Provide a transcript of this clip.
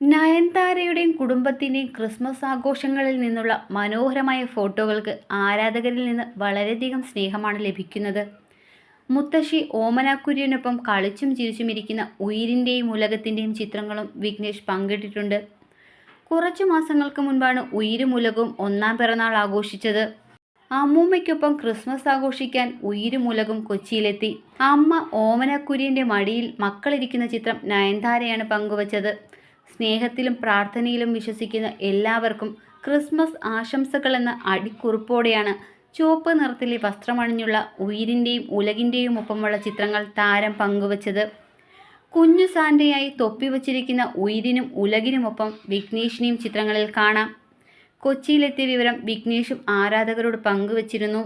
നയൻതാരയുടെയും കുടുംബത്തിന്റെയും ക്രിസ്മസ് ആഘോഷങ്ങളിൽ നിന്നുള്ള മനോഹരമായ ഫോട്ടോകൾക്ക് ആരാധകരിൽ നിന്ന് വളരെയധികം സ്നേഹമാണ് ലഭിക്കുന്നത്. മുത്തശ്ശി ഓമനാക്കുര്യനൊപ്പം കളിച്ചും ചിരിച്ചും ഇരിക്കുന്ന ഉയിരിന്റെയും ഉലകത്തിന്റെയും ചിത്രങ്ങളും വിഘ്നേഷ് പങ്കിട്ടിട്ടുണ്ട്. കുറച്ചു മാസങ്ങൾക്ക് മുൻപാണ് ഉയിരും ഉലകവും ഒന്നാം പിറന്നാൾ ആഘോഷിച്ചത്. അമ്മൂമ്മയ്ക്കൊപ്പം ക്രിസ്മസ് ആഘോഷിക്കാൻ ഉയിരും ഉലകും കൊച്ചിയിലെത്തി. അമ്മ ഓമനക്കുര്യന്റെ മടിയിൽ മക്കളിരിക്കുന്ന ചിത്രം നയൻതാരയാണ് പങ്കുവച്ചത്. സ്നേഹത്തിലും പ്രാർത്ഥനയിലും വിശ്വസിക്കുന്ന എല്ലാവർക്കും ക്രിസ്മസ് ആശംസകൾ എന്ന അടിക്കുറിപ്പോടെയാണ് ചുവപ്പ് നിറത്തിലെ വസ്ത്രമണിഞ്ഞുള്ള ഉയിരിന്റെയും ഉലകിന്റെയും ഒപ്പമുള്ള ചിത്രങ്ങൾ താരം പങ്കുവച്ചത്. കുഞ്ഞു സാന്റയായി തൊപ്പി വച്ചിരിക്കുന്ന ഉയിരിനും ഉലകിനുമൊപ്പം വിഘ്നേഷിനെയും ചിത്രങ്ങളിൽ കാണാം. കൊച്ചിയിലെത്തിയ വിവരം വിഘ്നേഷും ആരാധകരോട് പങ്കുവച്ചിരുന്നു.